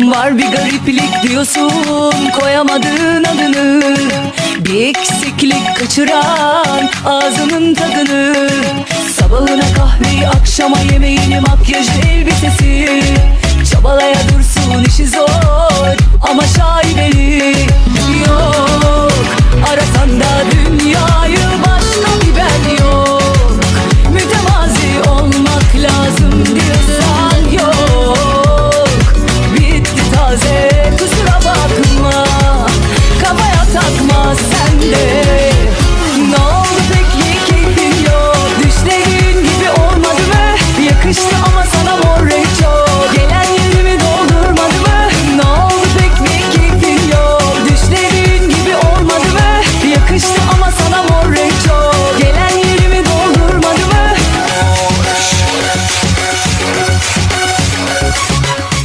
Var bir gariplik diyorsun koyamadığın adını. Bir eksiklik kaçıran ağzının tadını. Sabahına kahveyi akşama yemeğini makyajı